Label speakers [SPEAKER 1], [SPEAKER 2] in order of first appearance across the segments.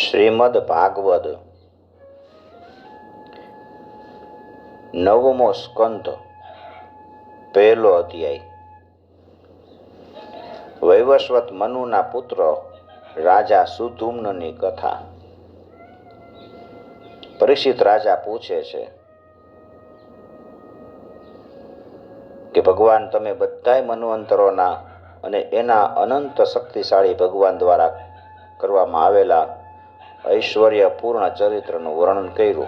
[SPEAKER 1] શ્રીમદ ભાગવત નવમો સ્કંદ, પહેલો અધ્યાય. વૈવસ્વત મનુના પુત્ર, રાજા સુધુમ્નની કથા. પરિષિત રાજા પૂછે છે કે, ભગવાન, તમે બધાય મનવંતરોના અને એના અનંત શક્તિશાળી ભગવાન દ્વારા કરવામાં આવેલા ઐશ્વર્યપૂર્ણ ચરિત્રનું વર્ણન કર્યું.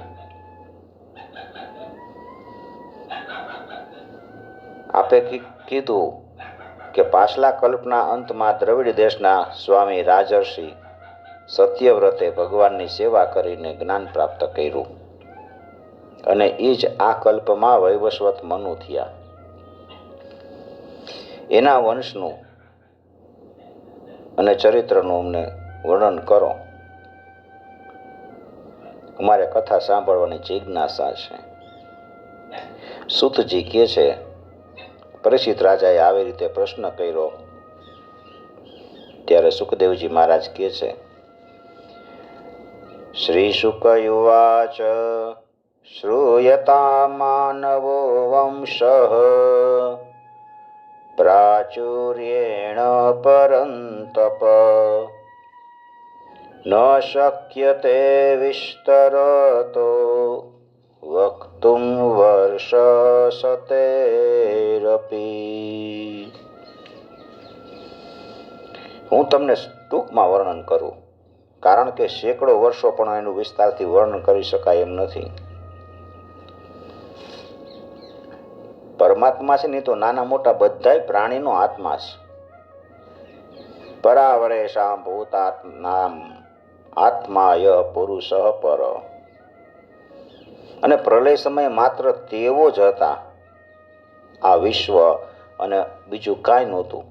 [SPEAKER 1] આપે કીધું કે પાછલા કલ્પના અંતમાં દ્રવિડ દેશના સ્વામી રાજર્ષિ સત્યવ્રતે ભગવાનની સેવા કરીને જ્ઞાન પ્રાપ્ત કર્યું. અને એ જ આ કલ્પમાં વૈવસ્વત મનુ થયા. એના વંશનું અને ચરિત્રનું અમને વર્ણન કરો. અમારે કથા સાંભળવાની જિજ્ઞાસા છે. સુતજી કહે છે પરિચિત રાજાએ આવી રીતે પ્રશ્ન કર્યો. ત્યારે સુખદેવજી મહારાજ કહે છે, શ્રી શુકયુવાચ શ્રૂયતા માનવો વંશ પ્રાચુર્યેણ પરંતપ ન શક્યતે વિસ્તરતો વક્તુમ વર્ષ સતેરપી હું તમને ટૂંકમાં વર્ણન કરું, કારણ કે સેંકડો વર્ષો પણ એનું વિસ્તારથી વર્ણન કરી શકાય એમ નથી. પરમાત્મા છે ને તો નાના મોટા બધાય પ્રાણીનો આત્મા છે. પરાવરેશામ ભૂતાત્મામ આત્માય પુરુષ પર. અને પ્રલય સમયે માત્ર તેઓ જ હતા. આ વિશ્વ અને બીજું કાંઈ નહોતું.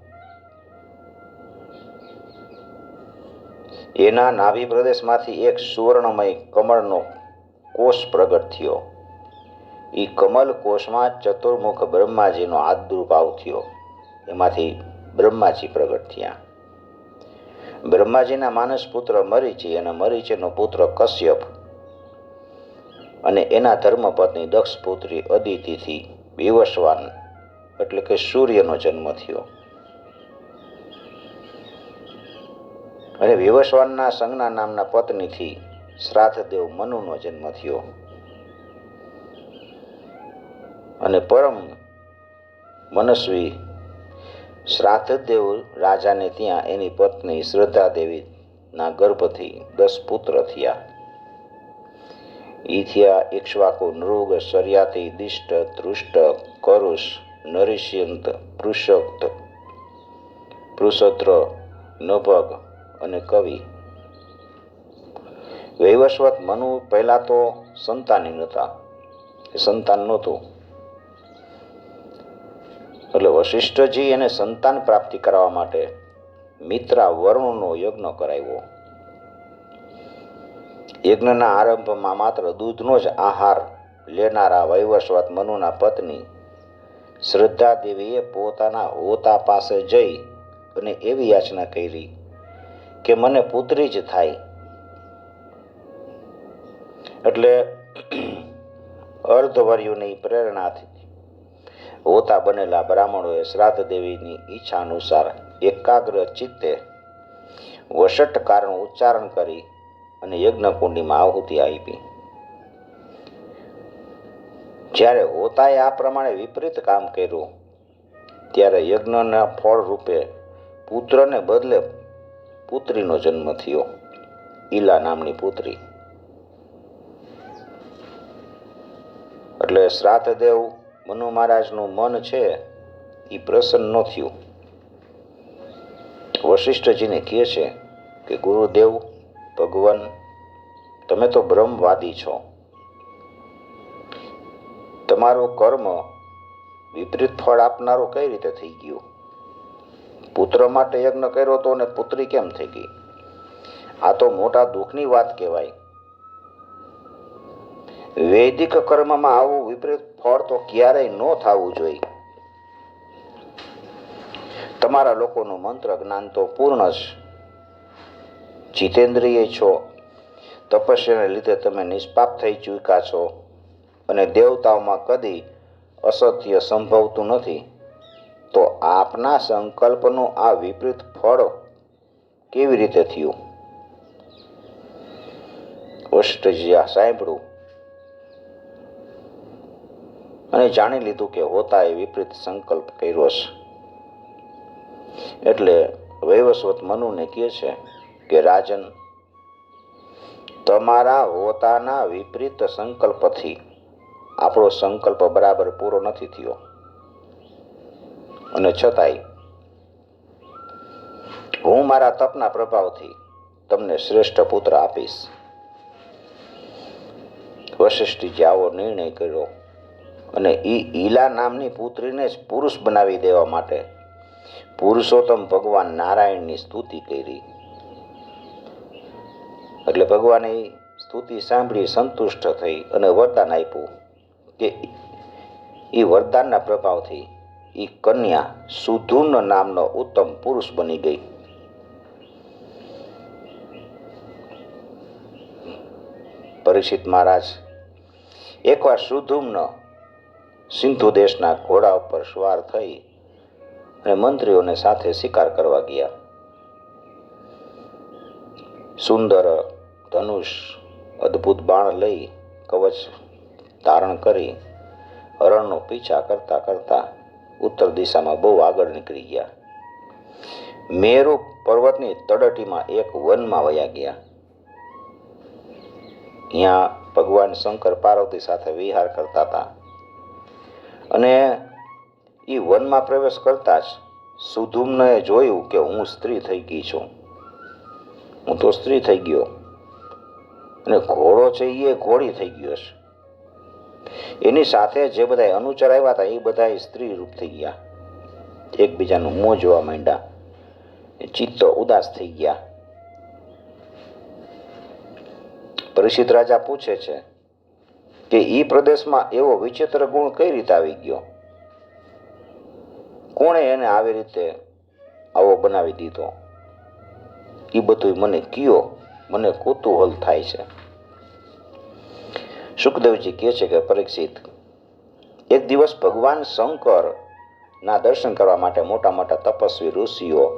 [SPEAKER 1] એના નાભી પ્રદેશમાંથી એક સુવર્ણમય કમળનો કોષ પ્રગટ થયો. એ કમલ કોષમાં ચતુર્મુખ બ્રહ્માજીનો આદુર્ભાવ થયો. એમાંથી બ્રહ્માજી પ્રગટ થયા. બ્રહ્માજીના માનસ પુત્ર મરીચી અને મરીચીનો પુત્ર કશ્યપ અને એના ધર્મપત્ની દક્ષ પુત્રી અદિતિથી વિવસવાન એટલે કે સૂર્યનો જન્મ થયો. અને વિવસવાનના સંજ્ઞા નામના પત્નીથી શ્રાદ્ધદેવ મનુનો જન્મ થયો. અને પરમ મનસ્વી શ્રાદ્ધદેવ રાજાને ત્યાં એની પત્ની શ્રદ્ધા દેવીના ગર્ભથી દસ પુત્ર થયા. ઈ થયા ઇક્ષ્વાકુ નૃગ શર્યાતિ દિષ્ટ ધૃષ્ટ કરુષ નરિષ્યંત પૃષક્ત. પૃષત્ર, નભગ અને કવિ. વૈવસ્વત મનુ પહેલા તો સંતાની નહોતા. સંતાન નહોતું. એટલે વશિષ્ઠજી એને સંતાન પ્રાપ્તિ કરવા માટે મિત્રા વરુણનો યજ્ઞ કરાવ્યો. યજ્ઞના આરંભમાં માત્ર દૂધનો જ આહાર લેનારા વૈવસ્વત મનુના પત્ની શ્રદ્ધા દેવીએ પોતાના હોતા પાસે જઈ અને એવી યાચના કરી કે મને પુત્રી જ થાય. એટલે અર્ધવર્યુની પ્રેરણાથી હોતા બનેલા બ્રાહ્મણોએ શ્રાદ્ધ દેવીની ઈચ્છા અનુસાર એકાગ્ર ચિત્તે વષટકારનું ઉચ્ચારણ કરી અને યજ્ઞકુંડીમાં આહુતિ આપી. જ્યારે હોતાએ આ પ્રમાણે વિપરીત કામ કર્યું, ત્યારે યજ્ઞના ફળ રૂપે પુત્રને બદલે પુત્રીનો જન્મ થયો, ઈલા નામની પુત્રી. એટલે શ્રાદ્ધદેવ મનુ મહારાજનું મન છે એ પ્રસન્ન ન થયું. વશિષ્ઠજીને કહે છે કે, ગુરુદેવ, ભગવાન, તમે તો બ્રહ્મવાદી છો. તમારો કર્મ વિપરીત ફળ આપનારો કઈ રીતે થઈ ગયું? પુત્ર માટે યજ્ઞ કર્યો તો ને પુત્રી કેમ થઈ ગઈ? આ તો મોટા દુઃખની વાત કહેવાય. વૈદિક કર્મમાં આવું વિપરીત ફળ તો ક્યારેય ન થવું જોઈએ. તમારા લોકોનું મંત્ર જ્ઞાન તો પૂર્ણ જ. જીતેન્દ્રિય છો. તપસ્યાને લીધે તમે નિષ્પાપ થઈ ચૂક્યા છો અને દેવતાઓમાં કદી અસત્ય સંભવતું નથી. તો આપના સંકલ્પનું આ વિપરીત ફળ કેવી રીતે થયું? વશિષ્ઠજી આ સાંભળ્યું. અને જાણી લીધું કે હોતા એ વિપરીત સંકલ્પ કર્યો છે. એટલે વૈવસ્વત મનુને કહે છે કે, રાજન, તમારા હોતાના વિપરીત સંકલ્પથી આપણો સંકલ્પ બરાબર પૂરો નથી થયો. અને છતાંય હું મારા તપના પ્રભાવથી તમને શ્રેષ્ઠ પુત્ર આપીશ. વશિષ્ઠજી આવો નિર્ણય કર્યો. અને એ ઈલા નામની પુત્રીને જ પુરુષ બનાવી દેવા માટે. પુરુષોત્તમ ભગવાન નારાયણની સ્તુતિ કરી. એટલે ભગવાને સ્તુતિ સાંભળી સંતુષ્ટ થઈ અને વરદાન આપ્યું કે એ વરદાનના પ્રભાવથી એ કન્યા સુધુન નામનો ઉત્તમ પુરુષ બની ગઈ. પરીક્ષિત મહારાજ, એકવાર સુધુમ્ન સિંધુ દેશના ઘોડા ઉપર સવાર થઈ અને મંત્રીઓને સાથે શિકાર કરવા ગયા. સુંદર ધનુષ અદ્ભુત બાણ લઈ કવચ ધારણ કરી હરણનો પીછા કરતા કરતા ઉત્તર દિશામાં બહુ આગળ નીકળી ગયા. મેરુ પર્વતની તડટીમાં એક વનમાં વયા ગયા. ત્યાં ભગવાન શંકર પાર્વતી સાથે વિહાર કરતા હતા. અને એ વનમાં પ્રવેશ કરતા જ સુધુમ્નએ જોયું કે હું સ્ત્રી થઈ ગઈ છું. હું તો સ્ત્રી થઈ ગયો. અને ઘોડો છે એ ઘોડી થઈ ગયો છે. એની સાથે જે બધા અનુચર આવ્યા હતા, એ બધા સ્ત્રી રૂપ થઈ ગયા. એકબીજાનું મોં જોવા માંડ્યા. ચિત્તો ઉદાસ થઈ ગયા. પરિષિત રાજા પૂછે છે કે એ પ્રદેશમાં એવો વિચિત્ર ગુણ કઈ રીતે આવી ગયો? કોણે એને આવી રીતે આવો બનાવી દીધો? એ બધું મને કયો, મને કુતૂહલ થાય છે. સુખદેવજી કહે છે કે પરીક્ષિત, એક દિવસ ભગવાન શંકર ના દર્શન કરવા માટે મોટા મોટા તપસ્વી ઋષિઓ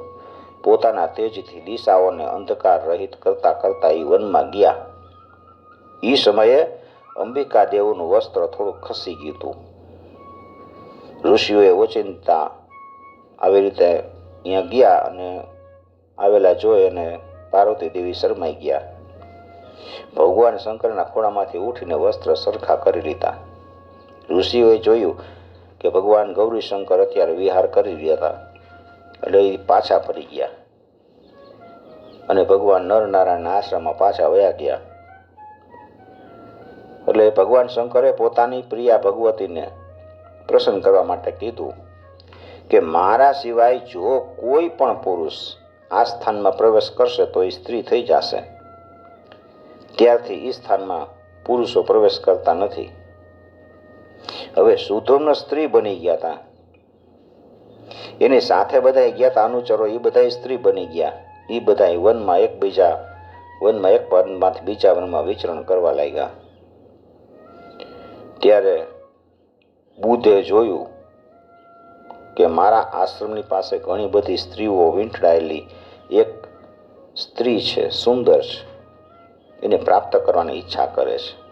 [SPEAKER 1] પોતાના તેજથી દિશાઓને અંધકાર રહિત કરતા કરતા એ વનમાં ગયા. એ સમયે અંબિકા દેવનું વસ્ત્ર થોડું ખસી ગયું હતું. ઋષિઓએ ઓચિંતા આવી રીતે અહીંયા ગયા અને આવેલા જોઈ અને પાર્વતી દેવી શરમાઈ ગયા. ભગવાન શંકરના ખોળામાંથી ઉઠીને વસ્ત્ર સરખા કરી લીધા. ઋષિઓએ જોયું કે ભગવાન ગૌરી શંકર અત્યારે વિહાર કરી રહ્યા હતા. એટલે એ પાછા ફરી ગયા. અને ભગવાન નરનારાયણના આશ્રમમાં પાછા વયા ગયા. ભગવાન શંકરે પોતાની પ્રિયા ભગવતીને પ્રસન્ન કરવા માટે કીધું કે મારા સિવાય જો કોઈ પણ પુરુષ આ સ્થાનમાં પ્રવેશ કરશે તો એ સ્ત્રી થઈ જશે. ત્યારથી એ સ્થાનમાં પુરુષો પ્રવેશ કરતા નથી. હવે સુધોમ્ન સ્ત્રી બની ગયા હતા એની સાથે બધા ગયા હતા અનુચરો એ બધા સ્ત્રી બની ગયા. એ બધા વનમાં એકબીજા વનમાં એક પદમાંથી બીજા વનમાં વિચરણ કરવા લાગ્યા. ત્યારે બુદ્ધે જોયું કે મારા આશ્રમની પાસે ઘણી બધી સ્ત્રીઓ વીંટળાયેલી એક સ્ત્રી છે, સુંદર છે. એને પ્રાપ્ત કરવાની ઈચ્છા કરે છે.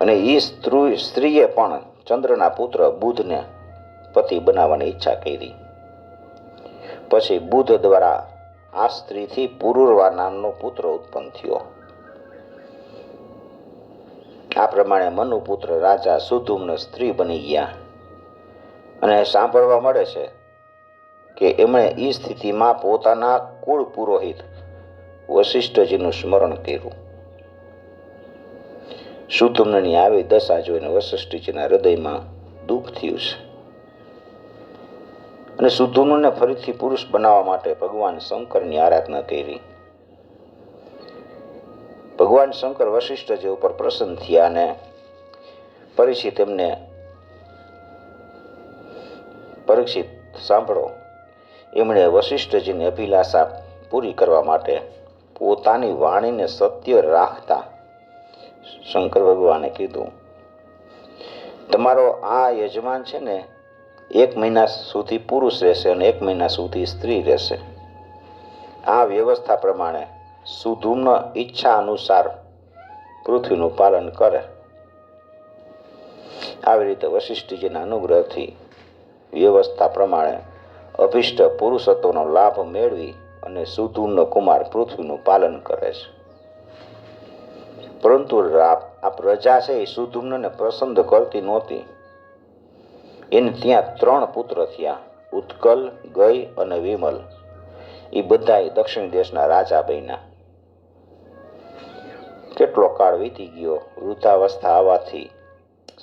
[SPEAKER 1] અને એ સ્ત્રી, સ્ત્રીએ પણ ચંદ્રના પુત્ર બુધને પતિ બનાવવાની ઈચ્છા કરી. પછી બુધ દ્વારા આ સ્ત્રીથી પુરુરવા નામનો પુત્ર ઉત્પન્ન થયો. આ પ્રમાણે મનુપુત્ર રાજા સુધુમ્ન સ્ત્રી બની ગયા. અને સાંભળવા મળે છે કે એમણે એ સ્થિતિમાં પોતાના કુળ પુરોહિત વશિષ્ઠજીનું સ્મરણ કર્યું. સુધુમ્નની આવી દશા જોઈને વશિષ્ઠજીના હૃદયમાં દુઃખ થયું છે. અને સુધુમ્નને ફરીથી પુરુષ બનાવવા માટે ભગવાન શંકરની આરાધના કરી. ભગવાન શંકર વશિષ્ઠજી ઉપર પ્રસન્ન થયા અને પરિચિત એમને પરીક્ષિત સાંભળો. એમણે વશિષ્ઠજીની અભિલાષા પૂરી કરવા માટે પોતાની વાણીને સત્ય રાખતા શંકર ભગવાને કીધું, તમારો આ યજમાન છે ને એક મહિના સુધી પુરુષ રહેશે અને એક મહિના સુધી સ્ત્રી રહેશે. આ વ્યવસ્થા પ્રમાણે સુધુમ્ન ઈચ્છા અનુસાર પૃથ્વીનું પાલન કરે. આવી રીતે વશિષ્ઠજીના અનુગ્રહથી વ્યવસ્થા પ્રમાણે અભિષ્ટ પુરુષત્વનો લાભ મેળવી અને સુધુમ્ન કુમાર પૃથ્વીનું પાલન કરે છે. પરંતુ આ પ્રજા છે એ સુધુમ્નને પસંદ કરતી નહોતી. એને ત્યાં ત્રણ પુત્ર થયા, ઉત્કલ, ગય અને વિમલ. એ બધાય દક્ષિણ દેશના રાજા બન્યા. કેટલો કાળ વીતી ગયો વૃદ્ધાવસ્થા આવવાથી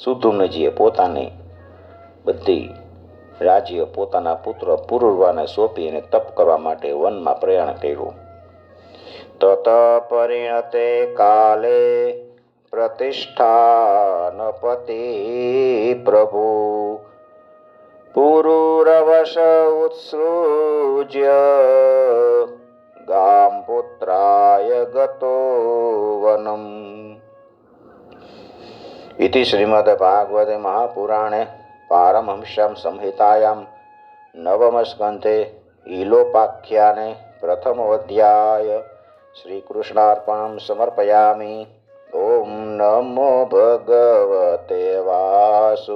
[SPEAKER 1] સુધુમ્નજીએ પોતાની બધી રાજ્ય પોતાના પુત્ર પુરુરવાને સોંપી અને તપ કરવા માટે વનમાં પ્રયાણ કર્યું. તત પરિણતે કાલે પ્રતિષ્ઠાનપતિ પ્રભુ. પુરુરવશ ઉત્સૃજ્ય. ગામ પુત્રાય ગતો વનમ इति श्रीमद्भागवते महापुराणे पारमहंस्यां संहितायां नवमस्कन्धे ईलोपाख्याने प्रथमोऽध्याय श्रीकृष्णार्पणं समर्पयामि ॐ नमो भगवते वासुदेवाय